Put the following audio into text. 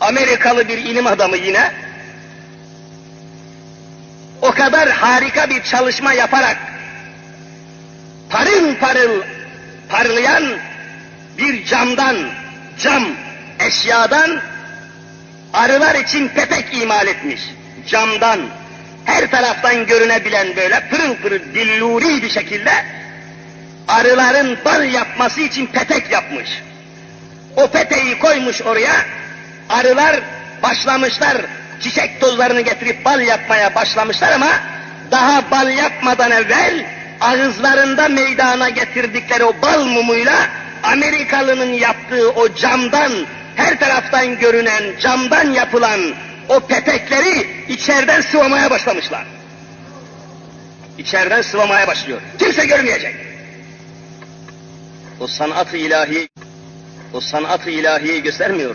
Amerikalı bir ilim adamı yine o kadar harika bir çalışma yaparak parıl parıl parlayan bir camdan, cam eşyadan arılar için pepek imal etmiş. Camdan, her taraftan görünebilen böyle pırıl pırıl dilluri bir şekilde arıların bal yapması için petek yapmış. O peteği koymuş oraya, arılar başlamışlar çiçek tozlarını getirip bal yapmaya başlamışlar ama daha bal yapmadan evvel ağızlarında meydana getirdikleri o bal mumuyla Amerikalının yaptığı o camdan her taraftan görünen camdan yapılan o petekleri içeriden sıvamaya başlamışlar. İçeriden sıvamaya başlıyor. Kimse görmeyecek. O sanat-ı ilahi o sanat-ı ilahiyi göstermiyor.